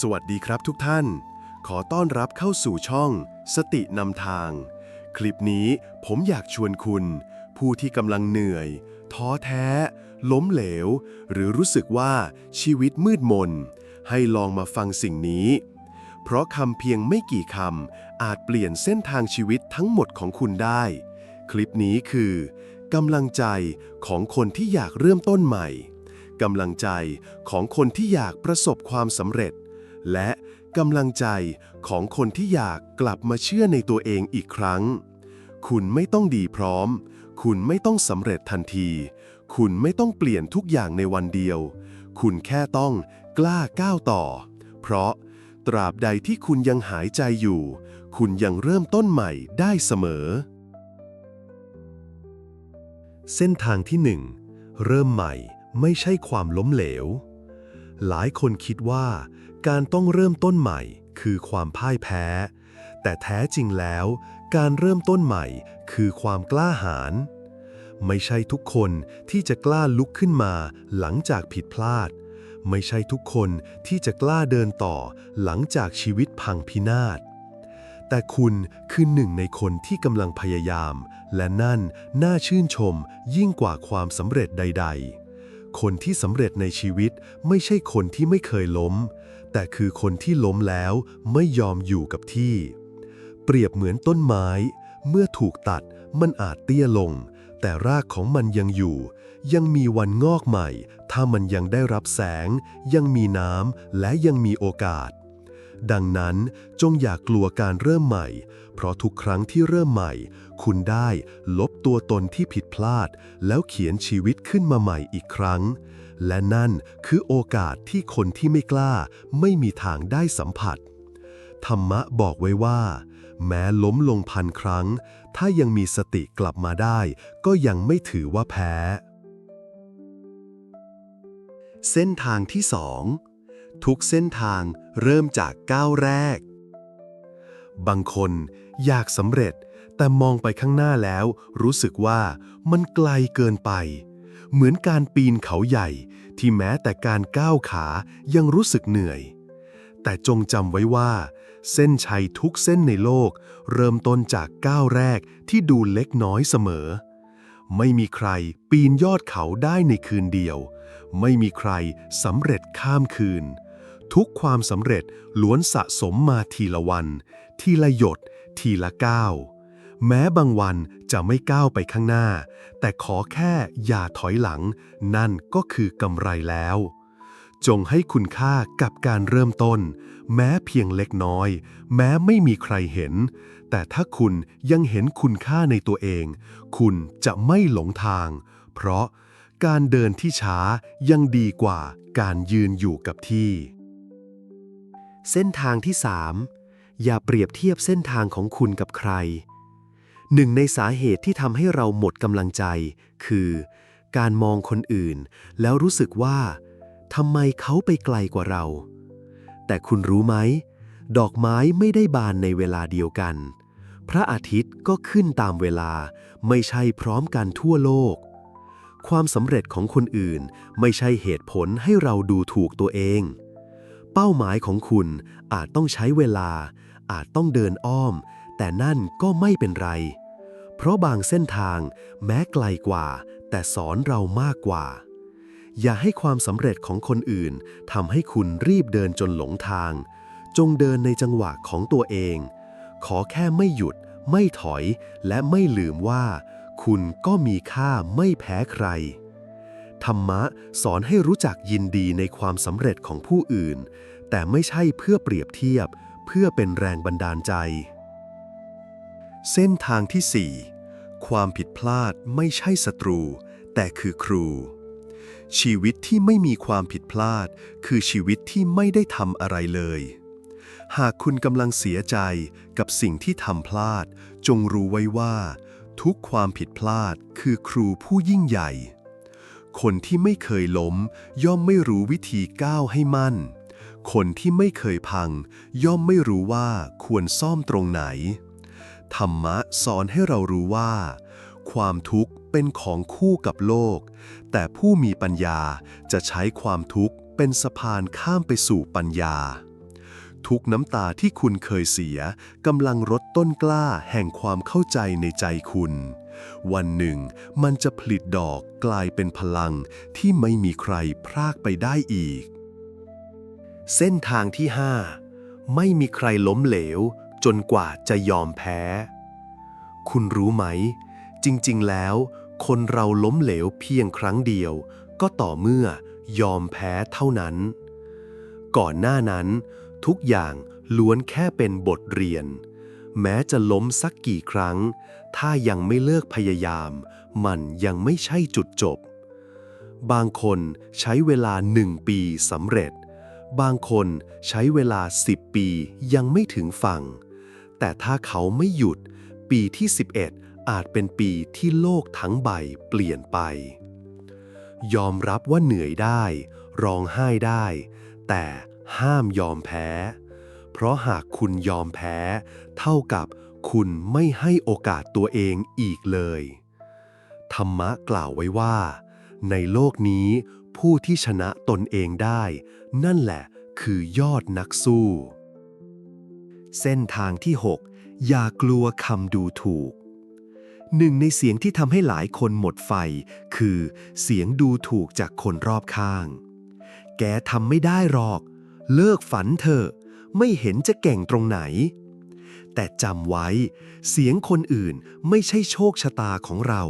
สวัสดีครับทุกท่าน ขอต้อนรับเข้าสู่ช่อง สตินำทาง คลิปนี้ผมอยากชวนคุณ ผู้ที่กำลังเหนื่อย ท้อแท้ ล้มเหลว หรือรู้สึกว่าชีวิตมืดมน ให้ลองมาฟังสิ่งนี้ เพราะคำเพียงไม่กี่คำอาจเปลี่ยนเส้นทางชีวิตทั้งหมดของคุณได้ คลิปนี้คือกำลังใจของคนที่อยากเริ่มต้นใหม่กำลังใจของคนที่อยากประสบความสำเร็จ และกำลังใจของคนที่อยากกลับมาเชื่อในตัวเองอีกครั้ง คุณไม่ต้องดีพร้อม คุณไม่ต้องสำเร็จทันที คุณไม่ต้องเปลี่ยนทุกอย่างในวันเดียว คุณแค่ต้องกล้าก้าวต่อ เพราะตราบใดที่คุณยังหายใจอยู่ คุณยังเริ่มต้นใหม่ได้เสมอ เส้นทางที่หนึ่งเริ่มใหม่ไม่ใช่ความล้มเหลว หลายคนคิดว่า การต้องเริ่มต้นใหม่คือความพ่ายแพ้ แต่แท้จริงแล้ว การเริ่มต้นใหม่คือความกล้าหาญไม่ใช่ทุกคนที่จะกล้าลุกขึ้นมาหลังจากผิดพลาด ไม่ใช่ทุกคนที่จะกล้าเดินต่อหลังจากชีวิตพังพินาศ แต่คุณคือหนึ่งในคนที่กำลังพยายาม และนั่นน่าชื่นชมยิ่งกว่าความสำเร็จใด ๆ คนที่สำเร็จในชีวิตไม่ใช่คนที่ไม่เคยล้ม แต่คือคนที่ล้มแล้วไม่ยอมอยู่กับที่ เปรียบเหมือนต้นไม้ เมื่อถูกตัดมันอาจเตี้ยลง แต่รากของมันยังอยู่ ยังมีวันงอกใหม่ ถ้ามันยังได้รับแสง ยังมีน้ำและยังมีโอกาส ดังนั้นจงอย่ากกลัวการเริ่มใหม่ เพราะทุกครั้งที่เริ่มใหม่ คุณได้ลบตัวตนที่ผิดพลาด แล้วเขียนชีวิตขึ้นมาใหม่อีกครั้ง และนั่นคือโอกาสที่คนที่ไม่กล้าไม่มีทางได้สัมผัส ธรรมะบอกไว้ว่า แม้ล้มลงพันครั้ง ถ้ายังมีสติกลับมาได้ ก็ยังไม่ถือว่าแพ้ เส้นทางที่สองทุกเส้นทางเริ่มจากก้าวแรก บางคนอยากสำเร็จแต่มองไปข้างหน้าแล้ว รู้สึกว่ามันไกลเกินไป เหมือนการปีนเขาใหญ่ ที่แม้แต่การก้าวขายังรู้สึกเหนื่อย แต่จงจำไว้ว่า เส้นชัยทุกเส้นในโลก เริ่มต้นจากก้าวแรกที่ดูเล็กน้อยเสมอ ไม่มีใครปีนยอดเขาได้ในคืนเดียว ไม่มีใครสำเร็จข้ามคืน ทุกความสำเร็จล้วนสะสมมาทีละวัน ทีละหยด ทีละก้าว แม้บางวันจะไม่ก้าวไปข้างหน้า แต่ขอแค่อย่าถอยหลัง นั่นก็คือกำไรแล้ว จงให้คุณค่ากับการเริ่มต้น แม้เพียงเล็กน้อย แม้ไม่มีใครเห็น แต่ถ้าคุณยังเห็นคุณค่าในตัวเอง คุณจะไม่หลงทาง เพราะการเดินที่ช้ายังดีกว่าการยืนอยู่กับที่ เส้นทางที่ 3 อย่าเปรียบเทียบเส้นทางของคุณกับใคร หนึ่งในสาเหตุที่ทำให้เราหมดกำลังใจ คือ การมองคนอื่น แล้วรู้สึกว่าทำไมเขาไปไกลกว่าเรา แต่คุณรู้ไหม ดอกไม้ไม่ได้บานในเวลาเดียวกัน พระอาทิตย์ก็ขึ้นตามเวลา ไม่ใช่พร้อมกันทั่วโลก ความสำเร็จของคนอื่นไม่ใช่เหตุผลให้เราดูถูกตัวเอง เป้าหมายของคุณอาจต้องใช้เวลา อาจต้องเดินอ้อม แต่นั่นก็ไม่เป็นไร เพราะบางเส้นทางแม้ไกลกว่า แต่สอนเรามากกว่า อย่าให้ความสำเร็จของคนอื่นทำให้คุณรีบเดินจนหลงทาง จงเดินในจังหวะของตัวเอง ขอแค่ไม่หยุด ไม่ถอย และไม่ลืมว่า คุณก็มีค่าไม่แพ้ใครธรรมะสอนให้รู้จักยินดีในความสำเร็จของผู้อื่น แต่ไม่ใช่เพื่อเปรียบเทียบ เพื่อเป็นแรงบันดาลใจ เส้นทางที่ 4 ความผิดพลาดไม่ใช่ศัตรู แต่คือครู ชีวิตที่ไม่มีความผิดพลาด คือชีวิตที่ไม่ได้ทำอะไรเลย หากคุณกำลังเสียใจกับสิ่งที่ทำพลาด จงรู้ไว้ว่า ทุกความผิดพลาดคือครูผู้ยิ่งใหญ่ คนที่ไม่เคยล้ม ย่อมไม่รู้วิธีก้าวให้มั่น คนที่ไม่เคยพัง ย่อมไม่รู้ว่าควรซ่อมตรงไหน ธรรมะสอนให้เรารู้ว่า ความทุกข์เป็นของคู่กับโลก แต่ผู้มีปัญญาจะใช้ความทุกข์เป็นสะพานข้ามไปสู่ปัญญา ทุกน้ำตาที่คุณเคยเสียกำลังรดต้นกล้าแห่งความเข้าใจในใจคุณ วันหนึ่งมันจะผลิดดอกกลายเป็นพลังที่ไม่มีใครพรากไปได้อีก เส้นทางที่ 5 ไม่มีใครล้มเหลว จนกว่าจะยอมแพ้ คุณรู้ไหม จริงๆ แล้ว คนเราล้มเหลวเพียงครั้งเดียว ก็ต่อเมื่อยอมแพ้เท่านั้น ก่อนหน้านั้น ทุกอย่างล้วนแค่เป็นบทเรียน แม้จะล้มสักกี่ครั้ง ถ้ายังไม่เลิกพยายาม มันยังไม่ใช่จุดจบ บางคนใช้เวลาหนึ่งปีสำเร็จบางคนใช้เวลา 10 ปียังไม่ถึงฝั่ง แต่ถ้าเขาไม่หยุด ปีที่ 11 อาจเป็นปีที่โลกทั้งใบเปลี่ยนไป ยอมรับว่าเหนื่อยได้ ร้องไห้ได้ แต่ห้ามยอมแพ้ เพราะหากคุณยอมแพ้ เท่ากับคุณไม่ให้โอกาสตัวเองอีกเลย ธรรมะกล่าวไว้ว่า ในโลกนี้ผู้ที่ชนะตนเองได้ นั่นแหละคือยอดนักสู้ เส้นทางที่ 6 อย่ากลัวคำดูถูก หนึ่งในเสียงที่ทำให้หลายคนหมดไฟ คือ เสียงดูถูกจากคนรอบข้าง แกทำไม่ได้หรอก เลิกฝันเถอะ ไม่เห็นจะเก่งตรงไหน แต่จำไว้ เสียงคนอื่นไม่ใช่โชคชะตาของเรา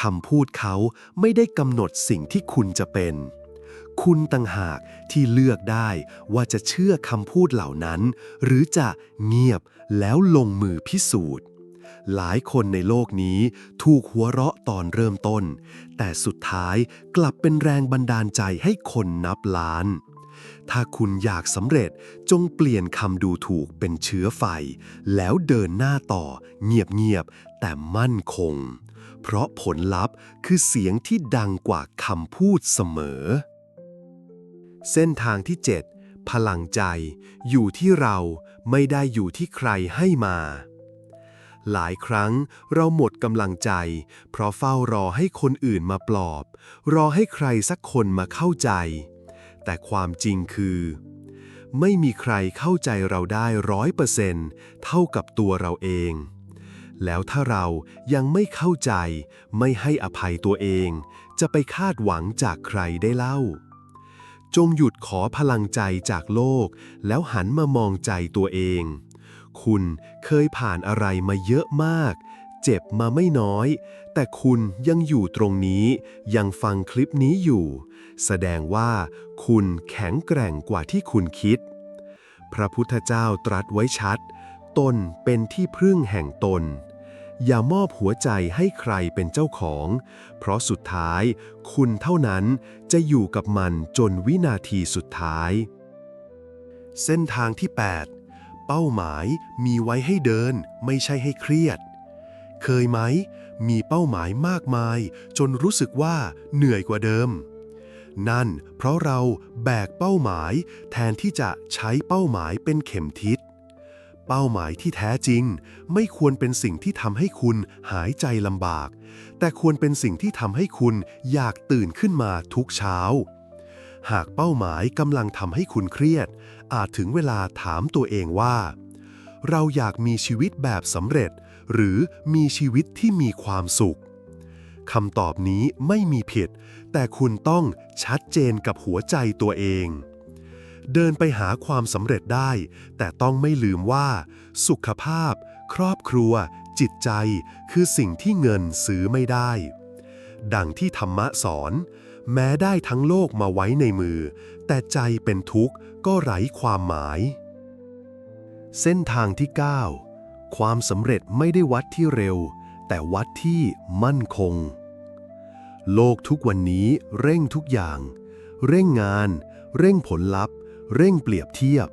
คำพูดเขาไม่ได้กำหนดสิ่งที่คุณจะเป็น คุณต่างหากที่เลือกได้ว่าจะเชื่อคำพูดเหล่านั้น หรือจะเงียบแล้วลงมือพิสูจน์ หลายคนในโลกนี้ถูกหัวเราะตอนเริ่มต้น แต่สุดท้ายกลับเป็นแรงบันดาลใจให้คนนับล้าน ถ้าคุณอยากสำเร็จจงเปลี่ยนคำดูถูกเป็นเชื้อไฟ แล้วเดินหน้าต่อเงียบๆแต่มั่นคง เพราะผลลัพธ์คือเสียงที่ดังกว่าคำพูดเสมอ เส้นทางที่ 7 พลังใจ อยู่ที่เราไม่ได้อยู่ที่ใครให้มา หลายครั้งเราหมดกำลังใจ เพราะเฝ้ารอให้คนอื่นมาปลอบ รอให้ใครสักคนมาเข้าใจ แต่ความจริงคือ ไม่มีใครเข้าใจเราได้ร้อยเปอร์เซนต์เท่ากับตัวเราเอง แล้วถ้าเรายังไม่เข้าใจ ไม่ให้อภัยตัวเอง จะไปคาดหวังจากใครได้เล่า จงหยุดขอพลังใจจากโลก แล้วหันมามองใจตัวเอง คุณเคยผ่านอะไรมาเยอะมาก เจ็บมาไม่น้อย แต่คุณยังอยู่ตรงนี้ ยังฟังคลิปนี้อยู่ แสดงว่า คุณแข็งแกร่งกว่าที่คุณคิด พระพุทธเจ้าตรัสไว้ชัด ตนเป็นที่พึ่งแห่งตน อย่ามอบหัวใจให้ใครเป็นเจ้าของ เพราะสุดท้ายคุณเท่านั้นจะอยู่กับมันจนวินาทีสุดท้าย เส้นทางที่ 8 เป้าหมายมีไว้ให้เดินไม่ใช่ให้เครียด เคยไหม มีเป้าหมายมากมาย จนรู้สึกว่าเหนื่อยกว่าเดิม นั่นเพราะเราแบกเป้าหมายแทนที่จะใช้เป้าหมายเป็นเข็มทิศ เป้าหมายที่แท้จริง ไม่ควรเป็นสิ่งที่ทำให้คุณหายใจลำบาก แต่ควรเป็นสิ่งที่ทำให้คุณอยากตื่นขึ้นมาทุกเช้า หากเป้าหมายกำลังทำให้คุณเครียด อาจถึงเวลาถามตัวเองว่า เราอยากมีชีวิตแบบสำเร็จ หรือมีชีวิตที่มีความสุขคำตอบนี้ไม่มีผิด แต่คุณต้องชัดเจนกับหัวใจตัวเอง เดินไปหาความสำเร็จได้ แต่ต้องไม่ลืมว่า สุขภาพ ครอบครัว จิตใจ คือสิ่งที่เงินซื้อไม่ได้ ดังที่ธรรมะสอน แม้ได้ทั้งโลกมาไว้ในมือ แต่ใจเป็นทุกข์ก็ไร้ความหมาย เส้นทางที่ 9 ความสำเร็จไม่ได้วัดที่เร็ว แต่วัดที่มั่นคง โลกทุกวันนี้เร่งทุกอย่าง เร่งงาน เร่งผลลัพธ์ เร่งเปรียบเทียบ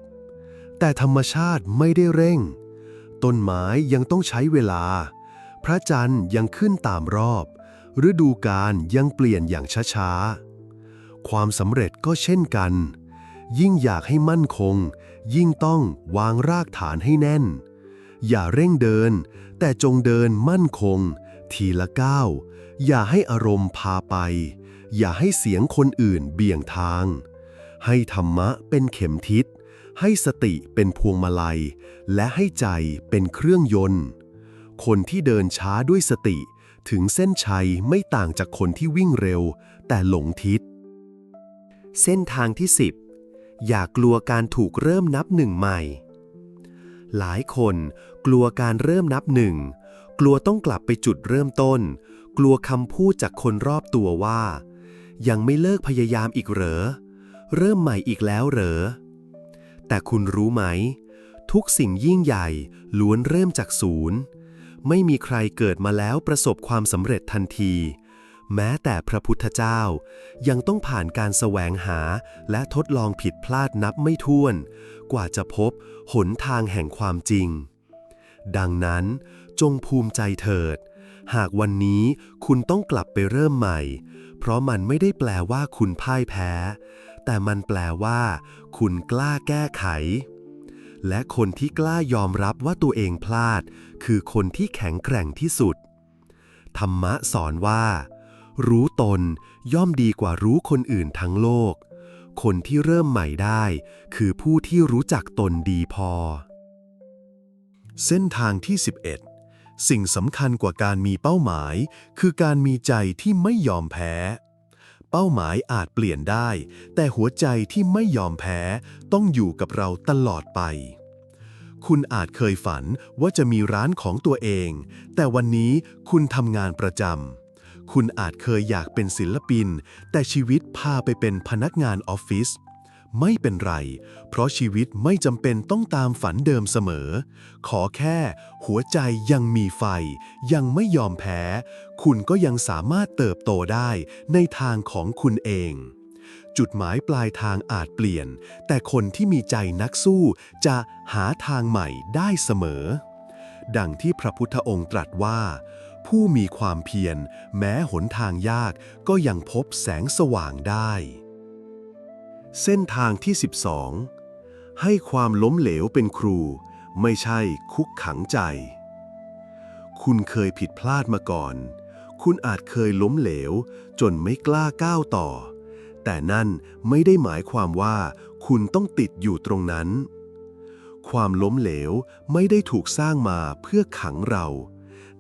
แต่ธรรมชาติไม่ได้เร่ง ต้นไม้ยังต้องใช้เวลา พระจันทร์ยังขึ้นตามรอบ ฤดูกาลยังเปลี่ยนอย่างช้าๆ ความสำเร็จก็เช่นกัน ยิ่งอยากให้มั่นคง ยิ่งต้องวางรากฐานให้แน่น อย่าเร่งเดิน แต่จงเดินมั่นคง ทีละก้าวอย่าให้อารมณ์พาไป อย่าให้เสียงคนอื่นเบี่ยงทาง ให้ธรรมะเป็นเข็มทิศ ให้สติเป็นพวงมาลัย และให้ใจเป็นเครื่องยนต์ คนที่เดินช้าด้วยสติ ถึงเส้นชัยไม่ต่างจากคนที่วิ่งเร็ว แต่หลงทิศ เส้นทางที่ 10 อย่ากลัวการถูกเริ่มนับหนึ่งใหม่ หลายคนกลัวการเริ่มนับหนึ่งกลัวต้องกลับไปจุดเริ่มต้น กลัวคำพูดจากคนรอบตัวว่า ยังไม่เลิกพยายามอีกเหรอ เริ่มใหม่อีกแล้วเหรอ แต่คุณรู้ไหม ทุกสิ่งยิ่งใหญ่ล้วนเริ่มจากศูนย์ ไม่มีใครเกิดมาแล้วประสบความสำเร็จทันที แม้แต่พระพุทธเจ้า ยังต้องผ่านการแสวงหาและทดลองผิดพลาดนับไม่ถ้วน กว่าจะพบหนทางแห่งความจริง ดังนั้นจงภูมิใจเถิด หากวันนี้คุณต้องกลับไปเริ่มใหม่ เพราะมันไม่ได้แปลว่าคุณพ่ายแพ้ แต่มันแปลว่า คุณกล้าแก้ไข และคนที่กล้ายอมรับว่าตัวเองพลาด คือคนที่แข็งแกร่งที่สุด ธรรมะสอนว่า รู้ตนย่อมดีกว่ารู้คนอื่นทั้งโลก คนที่เริ่มใหม่ได้ คือผู้ที่รู้จักตนดีพอ เส้นทางที่ 11 สิ่งสำคัญกว่าการมีเป้าหมาย คือการมีใจที่ไม่ยอมแพ้ เป้าหมายอาจเปลี่ยนได้ แต่หัวใจที่ไม่ยอมแพ้ต้องอยู่กับเราตลอดไป คุณอาจเคยฝันว่าจะมีร้านของตัวเอง แต่วันนี้คุณทำงานประจำ คุณอาจเคยอยากเป็นศิลปิน แต่ชีวิตพาไปเป็นพนักงานออฟฟิศ ไม่เป็นไร เพราะชีวิตไม่จำเป็นต้องตามฝันเดิมเสมอ ขอแค่ หัวใจยังมีไฟ ยังไม่ยอมแพ้ คุณก็ยังสามารถเติบโตได้ในทางของคุณเอง จุดหมายปลายทางอาจเปลี่ยน แต่คนที่มีใจนักสู้จะหาทางใหม่ได้เสมอ ดังที่พระพุทธองค์ตรัสว่าผู้มีความเพียร แม้หนทางยากก็ยังพบแสงสว่างได้ เส้นทางที่ 12 ให้ความล้มเหลวเป็นครู ไม่ใช่คุกขังใจ คุณเคยผิดพลาดมาก่อน คุณอาจเคยล้มเหลว จนไม่กล้าก้าวต่อ แต่นั่นไม่ได้หมายความว่าคุณต้องติดอยู่ตรงนั้น ความล้มเหลวไม่ได้ถูกสร้างมาเพื่อขังเรา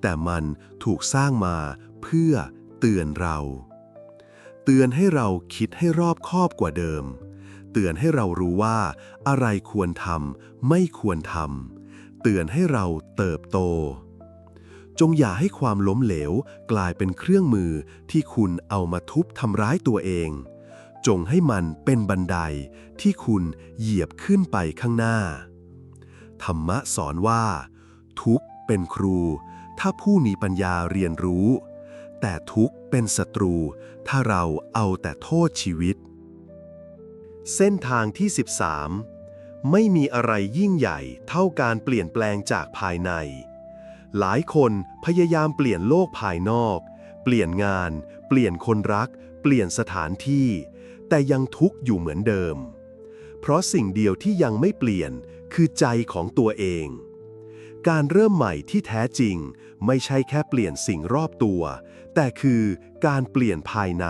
แต่มันถูกสร้างมาเพื่อเตือนเรา เตือนให้เราคิดให้รอบคอบกว่าเดิม เตือนให้เรารู้ว่า อะไรควรทำไม่ควรทำเตือนให้เราเติบโต จงอย่าให้ความล้มเหลวกลายเป็นเครื่องมือที่คุณเอามาทุบทำร้ายตัวเอง จงให้มันเป็นบันไดที่คุณเหยียบขึ้นไปข้างหน้า ธรรมะสอนว่า ทุกเป็นครู ถ้าผู้มีปัญญาเรียนรู้ แต่ทุกข์เป็นศัตรู ถ้าเราเอาแต่โทษชีวิต เส้นทางที่ 13 ไม่มีอะไรยิ่งใหญ่เท่าการเปลี่ยนแปลงจากภายใน หลายคนพยายามเปลี่ยนโลกภายนอก เปลี่ยนงาน เปลี่ยนคนรัก เปลี่ยนสถานที่ แต่ยังทุกข์อยู่เหมือนเดิม เพราะสิ่งเดียวที่ยังไม่เปลี่ยนคือใจของตัวเองการเริ่มใหม่ที่แท้จริง ไม่ใช่แค่เปลี่ยนสิ่งรอบตัว แต่คือการเปลี่ยนภายใน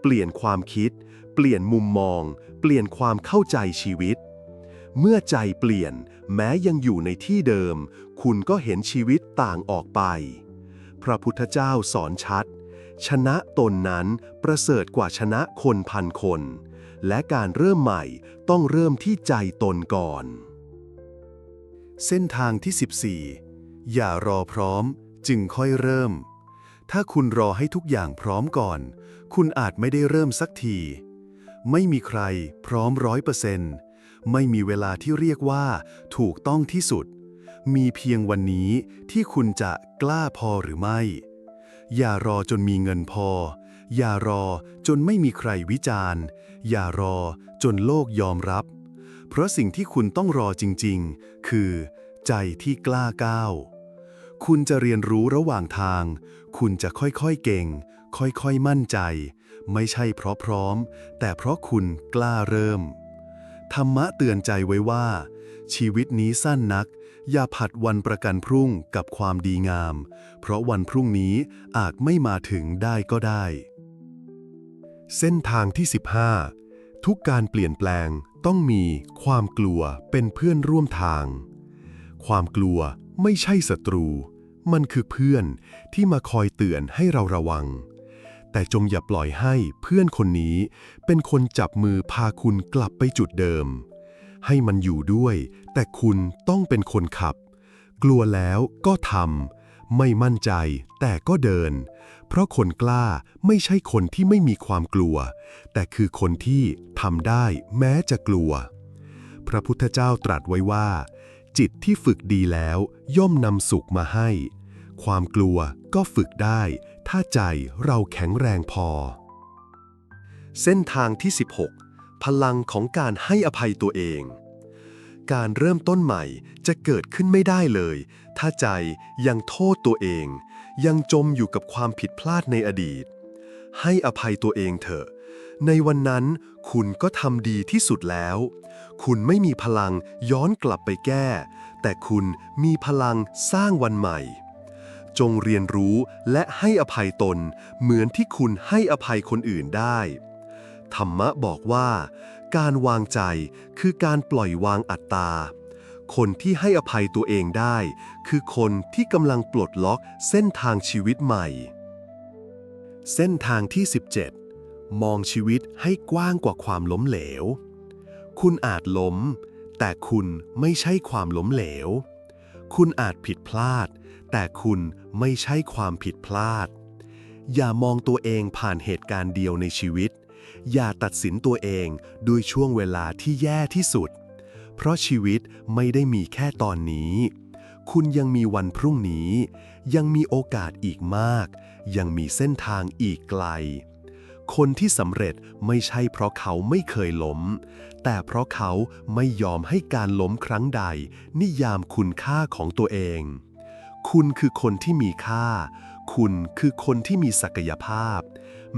เปลี่ยนความคิด เปลี่ยนมุมมอง เปลี่ยนความเข้าใจชีวิต เมื่อใจเปลี่ยนแม้ยังอยู่ในที่เดิม คุณก็เห็นชีวิตต่างออกไป พระพุทธเจ้าสอนชัด ชนะตนนั้นประเสริฐกว่าชนะคนพันคน และการเริ่มใหม่ต้องเริ่มที่ใจตนก่อน เส้นทางที่ 14 อย่ารอพร้อมจึงค่อยเริ่ม ถ้าคุณรอให้ทุกอย่างพร้อมก่อน คุณอาจไม่ได้เริ่มสักที ไม่มีใครพร้อมร้อยเปอร์เซนต์ไม่มีเวลาที่เรียกว่า ถูกต้องที่สุด มีเพียงวันนี้ที่คุณจะกล้าพอหรือไม่ อย่ารอจนมีเงินพอ อย่ารอจนไม่มีใครวิจารณ์ อย่ารอจนโลกยอมรับ เพราะสิ่งที่คุณต้องรอจริง ๆ คือ ใจที่กล้าก้าว คุณจะเรียนรู้ระหว่างทาง คุณจะค่อยๆเก่ง ค่อยๆมั่นใจ ไม่ใช่เพราะพร้อม แต่เพราะคุณกล้าเริ่ม ธรรมะเตือนใจไว้ว่า ชีวิตนี้สั้นนัก อย่าผัดวันประกันพรุ่งกับความดีงาม เพราะวันพรุ่งนี้อาจไม่มาถึงได้ก็ได้ เส้นทางที่ 15 ทุกการเปลี่ยนแปลงต้องมีความกลัวเป็นเพื่อนร่วมทาง ความกลัวไม่ใช่ศัตรู มันคือเพื่อนที่มาคอยเตือนให้เราระวัง แต่จงอย่าปล่อยให้เพื่อนคนนี้ เป็นคนจับมือพาคุณกลับไปจุดเดิม ให้มันอยู่ด้วย แต่คุณต้องเป็นคนขับ กลัวแล้วก็ทำไม่มั่นใจแต่ก็เดิน เพราะคนกล้าไม่ใช่คนที่ไม่มีความกลัว แต่คือคนที่ทำได้แม้จะกลัว พระพุทธเจ้าตรัสไว้ว่า จิตที่ฝึกดีแล้ว ย่อมนำสุขมาให้ ความกลัวก็ฝึกได้ ถ้าใจเราแข็งแรงพอ เส้นทางที่ 16 พลังของการให้อภัยตัวเอง การเริ่มต้นใหม่จะเกิดขึ้นไม่ได้เลย ถ้าใจยังโทษตัวเอง ยังจมอยู่กับความผิดพลาดในอดีต ให้อภัยตัวเองเถอะ ในวันนั้นคุณก็ทำดีที่สุดแล้ว คุณไม่มีพลังย้อนกลับไปแก้ แต่คุณมีพลังสร้างวันใหม่ จงเรียนรู้และให้อภัยตน เหมือนที่คุณให้อภัยคนอื่นได้ ธรรมะบอกว่า การวางใจคือการปล่อยวางอัตตา คนที่ให้อภัยตัวเองได้ คือคนที่กำลังปลดล็อกเส้นทางชีวิตใหม่ เส้นทางที่ 17 มองชีวิตให้กว้างกว่าความล้มเหลว คุณอาจล้ม แต่คุณไม่ใช่ความล้มเหลว คุณอาจผิดพลาด แต่คุณไม่ใช่ความผิดพลาด อย่ามองตัวเองผ่านเหตุการณ์เดียวในชีวิต อย่าตัดสินตัวเองด้วยช่วงเวลาที่แย่ที่สุด เพราะชีวิตไม่ได้มีแค่ตอนนี้ คุณยังมีวันพรุ่งนี้ ยังมีโอกาสอีกมาก ยังมีเส้นทางอีกไกล คนที่สำเร็จไม่ใช่เพราะเขาไม่เคยล้ม แต่เพราะเขาไม่ยอมให้การล้มครั้งใด นิยามคุณค่าของตัวเอง คุณคือคนที่มีค่า คุณคือคนที่มีศักยภาพ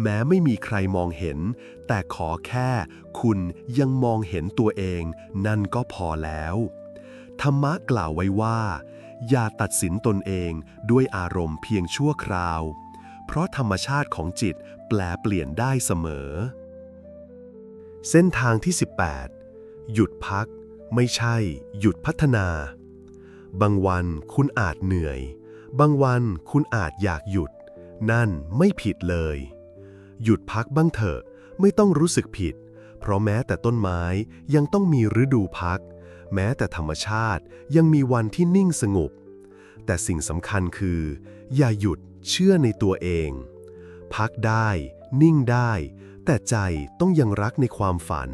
แม้ไม่มีใครมองเห็น แต่ขอแค่ คุณยังมองเห็นตัวเอง นั่นก็พอแล้ว ธรรมะกล่าวไว้ว่า อย่าตัดสินตนเองด้วยอารมณ์เพียงชั่วคราว เพราะธรรมชาติของจิตแปลเปลี่ยนได้เสมอ เส้นทางที่ 18 หยุดพัก ไม่ใช่ หยุดพัฒนา บางวันคุณอาจเหนื่อย บางวันคุณอาจอยากหยุด นั่นไม่ผิดเลย หยุดพักบ้างเถอะ ไม่ต้องรู้สึกผิด เพราะแม้แต่ต้นไม้ยังต้องมีฤดูพัก แม้แต่ธรรมชาติยังมีวันที่นิ่งสงบ แต่สิ่งสำคัญคือ อย่าหยุด เชื่อในตัวเอง พักได้ นิ่งได้ แต่ใจต้องยังรักในความฝัน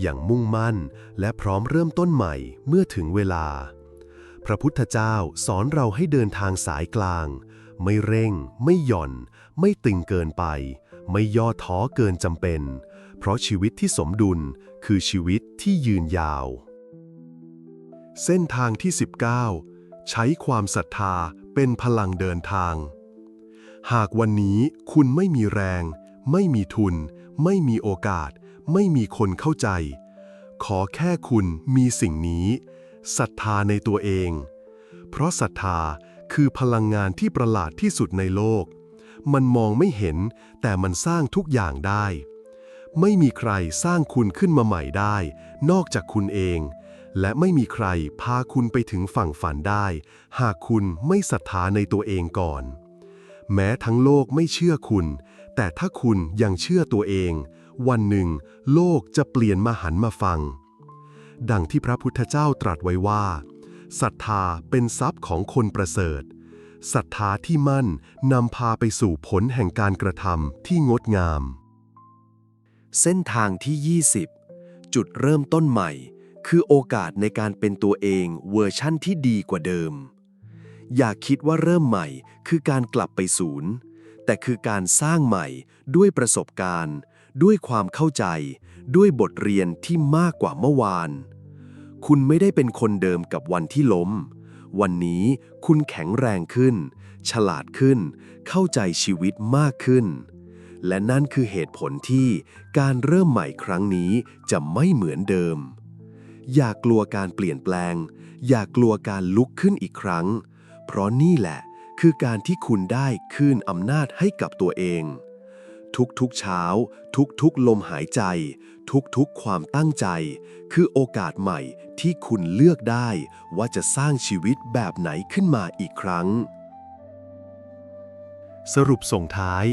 อย่างมุ่งมั่น และพร้อมเริ่มต้นใหม่เมื่อถึงเวลา พระพุทธเจ้าสอนเราให้เดินทางสายกลาง ไม่เร่ง ไม่หย่อน ไม่ตึงเกินไป ไม่ย่อท้อเกินจำเป็น เพราะชีวิตที่สมดุลคือชีวิตที่ยืนยาว เส้นทางที่ 19 ใช้ความศรัทธาเป็นพลังเดินทาง หากวันนี้คุณไม่มีแรง ไม่มีทุน ไม่มีโอกาส ไม่มีคนเข้าใจ ขอแค่คุณมีสิ่งนี้ศรัทธาในตัวเอง เพราะศรัทธาคือพลังงานที่ประหลาดที่สุดในโลก มันมองไม่เห็นแต่มันสร้างทุกอย่างได้ ไม่มีใครสร้างคุณขึ้นมาใหม่ได้ นอกจากคุณเอง และไม่มีใครพาคุณไปถึงฝั่งฝันได้ หากคุณไม่ศรัทธาในตัวเองก่อน แม้ทั้งโลกไม่เชื่อคุณ แต่ถ้าคุณยังเชื่อตัวเอง วันหนึ่ง โลกจะเปลี่ยนมาหันมาฟัง ดังที่พระพุทธเจ้าตรัสไว้ว่าศรัทธาเป็นทรัพย์ของคนประเสริฐศรัทธาที่มั่นนำพาไปสู่ผลแห่งการกระทำที่งดงาม เส้นทางที่ 20 จุดเริ่มต้นใหม่ คือโอกาสในการเป็นตัวเองเวอร์ชั่นที่ดีกว่าเดิม อย่าคิดว่าเริ่มใหม่ คือการกลับไปศูนย์ แต่คือการสร้างใหม่ด้วยประสบการณ์ ด้วยความเข้าใจ ด้วยบทเรียนที่มากกว่าเมื่อวาน คุณไม่ได้เป็นคนเดิมกับวันที่ล้ม วันนี้คุณแข็งแรงขึ้น ฉลาดขึ้น เข้าใจชีวิตมากขึ้น และนั่นคือเหตุผลที่การเริ่มใหม่ครั้งนี้จะไม่เหมือนเดิมอย่ากลัวการเปลี่ยนแปลง อย่ากลัวการลุกขึ้นอีกครั้ง เพราะนี่แหละ คือการที่คุณได้คืนอำนาจให้กับตัวเอง ทุกๆเช้า ทุกๆลมหายใจ ทุกๆความตั้งใจ คือโอกาสใหม่ที่คุณเลือกได้ว่าจะสร้างชีวิตแบบไหนขึ้นมาอีกครั้ง สรุปส่งท้าย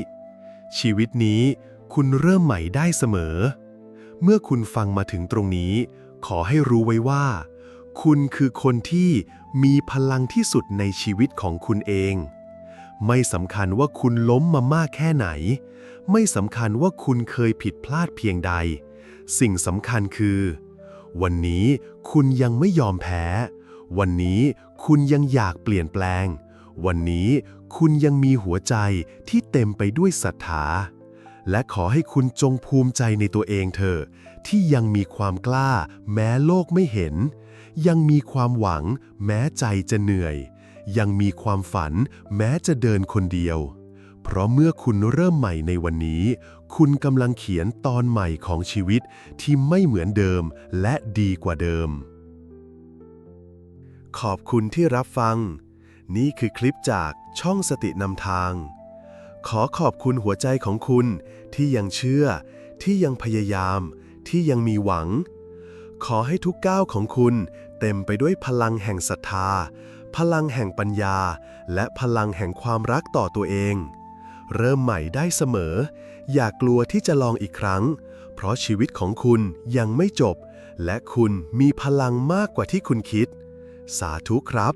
ชีวิตนี้คุณเริ่มใหม่ได้เสมอ เมื่อคุณฟังมาถึงตรงนี้ ขอให้รู้ไว้ว่า คุณคือคนที่ มีพลังที่สุดในชีวิตของคุณเอง ไม่สำคัญว่าคุณล้มมามากแค่ไหน ไม่สำคัญว่าคุณเคยผิดพลาดเพียงใด สิ่งสำคัญคือ วันนี้คุณยังไม่ยอมแพ้ วันนี้คุณยังอยากเปลี่ยนแปลง วันนี้คุณยังมีหัวใจที่เต็มไปด้วยศรัทธา และขอให้คุณจงภูมิใจในตัวเองเถอะที่ยังมีความกล้าแม้โลกไม่เห็น ยังมีความหวัง แม้ใจจะเหนื่อย ยังมีความฝัน แม้จะเดินคนเดียว เพราะเมื่อคุณเริ่มใหม่ในวันนี้ คุณกำลังเขียนตอนใหม่ของชีวิตที่ไม่เหมือนเดิมและดีกว่าเดิม ขอบคุณที่รับฟัง นี่คือคลิปจากช่องสตินำทาง ขอขอบคุณหัวใจของคุณที่ยังเชื่อ ที่ยังพยายาม ที่ยังมีหวังขอให้ทุกก้าวของคุณ เต็มไปด้วยพลังแห่งศรัทธา พลังแห่งปัญญา และพลังแห่งความรักต่อตัวเอง เริ่มใหม่ได้เสมอ อย่ากลัวที่จะลองอีกครั้ง เพราะชีวิตของคุณยังไม่จบ และคุณมีพลังมากกว่าที่คุณคิด สาธุครับ